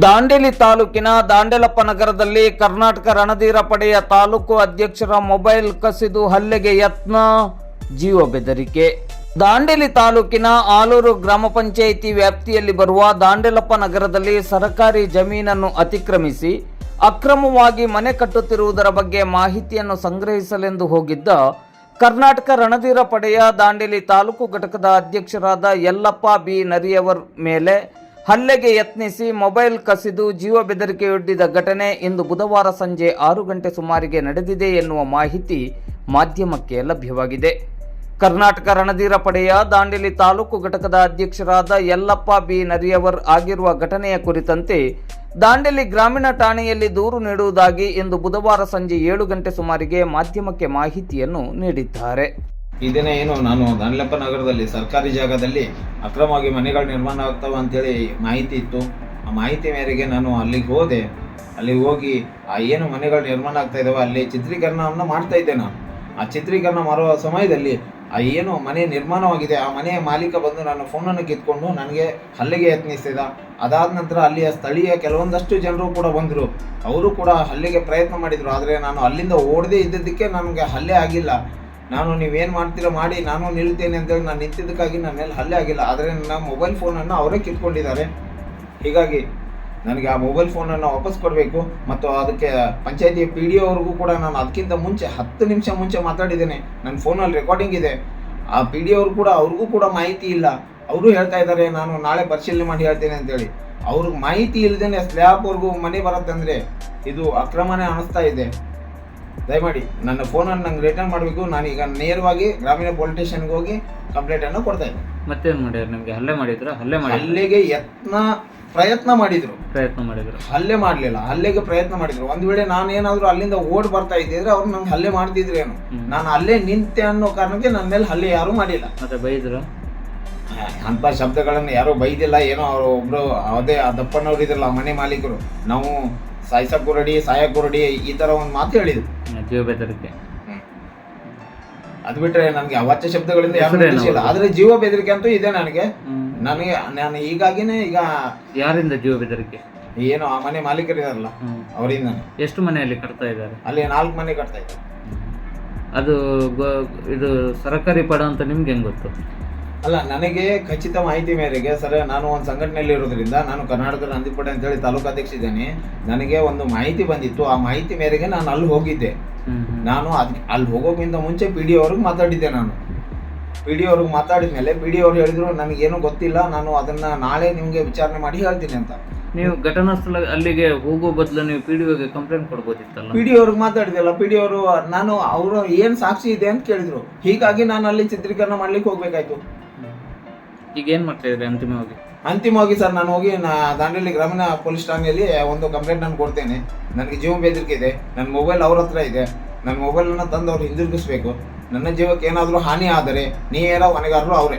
ದಾಂಡೇಲಿ ತಾಲೂಕಿನ ದಾಂಡೇಲಪ್ಪ ನಗರದಲ್ಲಿ ಕರ್ನಾಟಕ ರಣಧೀರ ಪಡೆಯ ತಾಲೂಕು ಅಧ್ಯಕ್ಷರ ಮೊಬೈಲ್ ಕಸಿದು ಹಲ್ಲೆಗೆ ಯತ್ನ, ಜೀವ ಬೆದರಿಕೆ. ದಾಂಡೇಲಿ ತಾಲೂಕಿನ ಆಲೂರು ಗ್ರಾಮ ಪಂಚಾಯಿತಿ ವ್ಯಾಪ್ತಿಯಲ್ಲಿ ಬರುವ ದಾಂಡೇಲಪ್ಪ ನಗರದಲ್ಲಿ ಸರಕಾರಿ ಜಮೀನನ್ನು ಅತಿಕ್ರಮಿಸಿ, ಅಕ್ರಮವಾಗಿ ಮನೆ ಕಟ್ಟುತ್ತಿರುವುದರ ಬಗ್ಗೆ ಮಾಹಿತಿಯನ್ನು ಸಂಗ್ರಹಿಸಲೆಂದು ಹೋಗಿದ್ದ ಕರ್ನಾಟಕ ರಣಧೀರ ಪಡೆಯ ದಾಂಡೇಲಿ ತಾಲೂಕು ಘಟಕದ ಅಧ್ಯಕ್ಷರಾದ ಯಲ್ಲಪ್ಪ ಬಿ ನರಿಯವರ್ ಮೇಲೆ ಹಲ್ಲೆಗೆ ಯತ್ನಿಸಿ ಮೊಬೈಲ್ ಕಸಿದು ಜೀವ ಬೆದರಿಕೆಯೊಡ್ಡಿದ ಘಟನೆ ಇಂದು ಬುಧವಾರ ಸಂಜೆ ಆರು ಗಂಟೆ ಸುಮಾರಿಗೆ ನಡೆದಿದೆ ಎನ್ನುವ ಮಾಹಿತಿ ಮಾಧ್ಯಮಕ್ಕೆ ಲಭ್ಯವಾಗಿದೆ. ಕರ್ನಾಟಕ ರಣಧೀರ ಪಡೆಯ ದಾಂಡೇಲಿ ತಾಲೂಕು ಘಟಕದ ಅಧ್ಯಕ್ಷರಾದ ಯಲ್ಲಪ್ಪ ಬಿ ನರಿಯವರ್ ಆಗಿರುವ ಘಟನೆಯ ಕುರಿತಂತೆ ದಾಂಡೇಲಿ ಗ್ರಾಮೀಣ ಠಾಣೆಯಲ್ಲಿ ದೂರು ನೀಡುವುದಾಗಿ ಇಂದು ಬುಧವಾರ ಸಂಜೆ ಏಳು ಗಂಟೆ ಸುಮಾರಿಗೆ ಮಾಧ್ಯಮಕ್ಕೆ ಮಾಹಿತಿಯನ್ನು ನೀಡಿದ್ದಾರೆ. ಈ ದಿನ ಏನು ನಾನು ದಾಂಡ್ಲಪ್ಪ ನಗರದಲ್ಲಿ ಸರ್ಕಾರಿ ಜಾಗದಲ್ಲಿ ಅಕ್ರಮವಾಗಿ ಮನೆಗಳು ನಿರ್ಮಾಣ ಆಗ್ತಾವೆ ಅಂತೇಳಿ ಮಾಹಿತಿ ಇತ್ತು. ಆ ಮಾಹಿತಿ ಮೇರೆಗೆ ನಾನು ಅಲ್ಲಿಗೆ ಹೋದೆ. ಅಲ್ಲಿಗೆ ಹೋಗಿ ಆ ಏನು ಮನೆಗಳು ನಿರ್ಮಾಣ ಆಗ್ತಾ ಇದ್ದಾವೆ ಅಲ್ಲಿ ಚಿತ್ರೀಕರಣವನ್ನು ಮಾಡ್ತಾ ಇದ್ದೆ ನಾನು. ಆ ಚಿತ್ರೀಕರಣ ಮಾಡುವ ಸಮಯದಲ್ಲಿ ಆ ಏನು ಮನೆ ನಿರ್ಮಾಣವಾಗಿದೆ, ಆ ಮನೆಯ ಮಾಲೀಕ ಬಂದು ನನ್ನ ಫೋನನ್ನು ಕಿತ್ಕೊಂಡು ನನಗೆ ಹಲ್ಲೆಗೆ ಯತ್ನಿಸಿದ. ಅದಾದ ನಂತರ ಅಲ್ಲಿಯ ಸ್ಥಳೀಯ ಕೆಲವೊಂದಷ್ಟು ಜನರು ಕೂಡ ಬಂದರು. ಅವರು ಕೂಡ ಹಲ್ಲೆಗೆ ಪ್ರಯತ್ನ ಮಾಡಿದರು. ಆದರೆ ನಾನು ಅಲ್ಲಿಂದ ಓಡದೇ ಇದ್ದಿದ್ದಕ್ಕೆ ನನಗೆ ಹಲ್ಲೆ ಆಗಿಲ್ಲ. ನಾನು ನೀವೇನು ಮಾಡ್ತೀರೋ ಮಾಡಿ, ನಾನು ನಿಲ್ತೇನೆ ಅಂತೇಳಿ ನಾನು ನಿಂತಿದ್ದಕ್ಕಾಗಿ ನನ್ನ ಮೇಲೆ ಹಲ್ಲೆ ಆಗಿಲ್ಲ. ಆದರೆ ನನ್ನ ಮೊಬೈಲ್ ಫೋನನ್ನು ಅವರೇ ಕಿತ್ಕೊಂಡಿದ್ದಾರೆ. ಹೀಗಾಗಿ ನನಗೆ ಆ ಮೊಬೈಲ್ ಫೋನನ್ನು ವಾಪಸ್ ಕೊಡಬೇಕು. ಮತ್ತು ಅದಕ್ಕೆ ಪಂಚಾಯತಿ ಪಿ ಡಿ ಅವ್ರಿಗೂ ಕೂಡ ನಾನು ಅದಕ್ಕಿಂತ ಮುಂಚೆ ಹತ್ತು ನಿಮಿಷ ಮುಂಚೆ ಮಾತಾಡಿದ್ದೇನೆ. ನನ್ನ ಫೋನಲ್ಲಿ ರೆಕಾರ್ಡಿಂಗ್ ಇದೆ. ಆ ಪಿ ಡಿ ಅವರು ಕೂಡ, ಅವ್ರಿಗೂ ಕೂಡ ಮಾಹಿತಿ ಇಲ್ಲ. ಅವರು ಹೇಳ್ತಾ ಇದ್ದಾರೆ, ನಾನು ನಾಳೆ ಪರಿಶೀಲನೆ ಮಾಡಿ ಹೇಳ್ತೇನೆ ಅಂತೇಳಿ ಅವ್ರಿಗೆ ಮಾಹಿತಿ ಇಲ್ಲದೇನೆ ಸ್ಲ್ಯಾಬ್ವರೆಗೂ ಮನೆ ಬರುತ್ತಂದರೆ ಇದು ಅಕ್ರಮನೇ ಅನ್ನಿಸ್ತಾ ಇದೆ. ದಯಮಾಡಿ ನನ್ನ ಫೋನನ್ನು ನಂಗೆ ರಿಟರ್ನ್ ಮಾಡಬೇಕು. ಈಗ ನೇರವಾಗಿ ಗ್ರಾಮೀಣ ಪೊಲೀಸ್ ಸ್ಟೇಷನ್ಗೆ ಹೋಗಿ ಕಂಪ್ಲೇಂಟನ್ನು ಕೊಡ್ತಾ ಇದ್ದೆ. ಮತ್ತೇನು ಮಾಡ್ಯಾರ ನಿಮಗೆ? ಹಲ್ಲೆ ಮಾಡಿದ್ರ? ಹಲ್ಲೆ ಮಾಡಿ ಹಲ್ಲೆಗೆ ಯತ್ನ ಪ್ರಯತ್ನ ಮಾಡಿದ್ರು. ಪ್ರಯತ್ನ ಮಾಡಿದ್ರು? ಹಲ್ಲೆ ಮಾಡಲಿಲ್ಲ. ಹಲ್ಲೆಗೆ ಪ್ರಯತ್ನ ಮಾಡಿದ್ರು. ಒಂದು ವೇಳೆ ನಾನು ಏನಾದರೂ ಅಲ್ಲಿಂದ ಓಡ್ ಬರ್ತಾ ಇದ್ದಿದ್ರೆ ಅವ್ರು ನಂಗೆ ಹಲ್ಲೆ ಮಾಡ್ತಿದ್ರೇನು. ನಾನು ಅಲ್ಲೇ ನಿಂತೆ ಅನ್ನೋ ಕಾರಣಕ್ಕೆ ನನ್ನ ಮೇಲೆ ಹಲ್ಲೆ ಯಾರೂ ಮಾಡಿಲ್ಲ. ಮತ್ತೆ ಬೈದ್ರು? ಅಂಥ ಶಬ್ದಗಳನ್ನು ಯಾರೂ ಬೈದಿಲ್ಲ. ಏನೋ ಅವರು ಒಬ್ಬರು ಅದೇ ಆ ದಪ್ಪನವ್ರು ಇದ್ರಲ್ಲ ಮನೆ ಮಾಲೀಕರು. ನಾವು ಸಾಯ್ಸಕ್ಕೂ ಕುರಡಿ ಸಾಯ ಕುರಡಿ ಈ ತರ ಒಂದು ಮಾತು ಹೇಳಿದ್ರು. ಜೀವ ಬೆದರಿಕೆ. ಅದು ಬಿಟ್ರೆ ನನಗೆ ಅವಾಚ್ಯ ಶಬ್ದಗಳಿಂದ ಯಾರು? ಆದ್ರೆ ಜೀವ ಬೆದರಿಕೆ ಅಂತೂ ಇದೆ ನನಗೆ. ನನಗೆ ನಾನು ಈಗಾಗಿನೇ ಈಗ ಯಾರಿಂದ ಜೀವ ಬೆದರಿಕೆ? ಏನು ಆ ಮನೆ ಮಾಲೀಕರಿದಾರಲ್ಲ. ಅವರಿಂದ ಎಷ್ಟು ಮನೆಯಲ್ಲಿ ಕಟ್ತಾ ಇದ್ದಾರೆ? ಅಲ್ಲಿ ನಾಲ್ಕು ಮನೆ ಕಟ್ತಾ ಇದ್ದಾರೆ. ಅದು ಇದು ಸರಕಾರಿ ಪಡ ಅಂತ ನಿಮ್ಗೆ ಹೆಂಗ್ ಗೊತ್ತು? ಅಲ್ಲ ನನಗೆ ಖಚಿತ ಮಾಹಿತಿ ಮೇರೆಗೆ ಸರ್ ನಾನು ಒಂದು ಸಂಘಟನೆಯಲ್ಲಿ ಇರೋದ್ರಿಂದ ನಾನು ಕರ್ನಾಟಕದ ನಂದಿಪಡೆ ಅಂತೇಳಿ ತಾಲೂಕು ಅಧ್ಯಕ್ಷ ಇದ್ದೇನೆ. ನನಗೆ ಒಂದು ಮಾಹಿತಿ ಬಂದಿತ್ತು. ಆ ಮಾಹಿತಿ ಮೇರೆಗೆ ನಾನು ಅಲ್ಲಿ ಹೋಗಿದ್ದೆ. ನಾನು ಅದ್ ಅಲ್ಲಿ ಹೋಗೋಕ್ಕಿಂತ ಮುಂಚೆ ಪಿ ಡಿ ಅವ್ರಿಗೆ ಮಾತಾಡಿದ್ದೆ ನಾನು. ಪಿ ಡಿ ಅವ್ರಿಗೆ ಮಾತಾಡಿದ ಮೇಲೆ ಪಿ ಡಿ ಅವ್ರು ಹೇಳಿದ್ರು ನನಗೇನು ಗೊತ್ತಿಲ್ಲ ನಾನು ಅದನ್ನ ನಾಳೆ ನಿಮಗೆ ವಿಚಾರಣೆ ಮಾಡಿ ಹೇಳ್ತೀನಿ ಅಂತ. ನೀವು ಘಟನಾ ಸ್ಥಳ ಅಲ್ಲಿಗೆ ಹೋಗೋ ಬದಲು ನೀವು ಪಿ ಡಿ ಒಗೆ ಕಂಪ್ಲೇಂಟ್ ಕೊಡ್ಬೋದಿತ್ತಲ್ಲ? ಪಿ ಡಿ ಅವ್ರಿಗೆ ಮಾತಾಡಿದೆಲ್ಲ ಪಿ ಡಿ ಅವರು ನಾನು ಅವರು ಏನು ಸಾಕ್ಷಿ ಇದೆ ಅಂತ ಕೇಳಿದ್ರು. ಹೀಗಾಗಿ ನಾನು ಅಲ್ಲಿ ಚಿತ್ರೀಕರಣ ಮಾಡ್ಲಿಕ್ಕೆ ಹೋಗ್ಬೇಕಾಯ್ತು. ಈಗ ಏನ್ ಮಾಡ್ತಾ ಇದ್ರಿ ಅಂತಿಮವಾಗಿ? ಅಂತಿಮವಾಗಿ ಸರ್, ನಾನು ಹೋಗಿ ನಾ ದಾಂಡೇಲಿ ಗ್ರಾಮೀಣ ಪೊಲೀಸ್ ಠಾಣೆಯಲ್ಲಿ ಒಂದು ಕಂಪ್ಲೇಂಟ್ ನಾನು ಕೊಡ್ತೇನೆ. ನನಗೆ ಜೀವ ಬೆದರಿಕೆ ಇದೆ. ನನ್ನ ಮೊಬೈಲ್ ಅವ್ರ ಹತ್ರ ಇದೆ. ನನ್ನ ಮೊಬೈಲನ್ನು ತಂದು ಅವ್ರು ಹಿಂದಿರುಗಿಸ್ಬೇಕು. ನನ್ನ ಜೀವಕ್ಕೆ ಏನಾದರೂ ಹಾನಿ ಆದರೆ ನೇರ ಹೊಣೆಗಾರರು ಅವರೇ.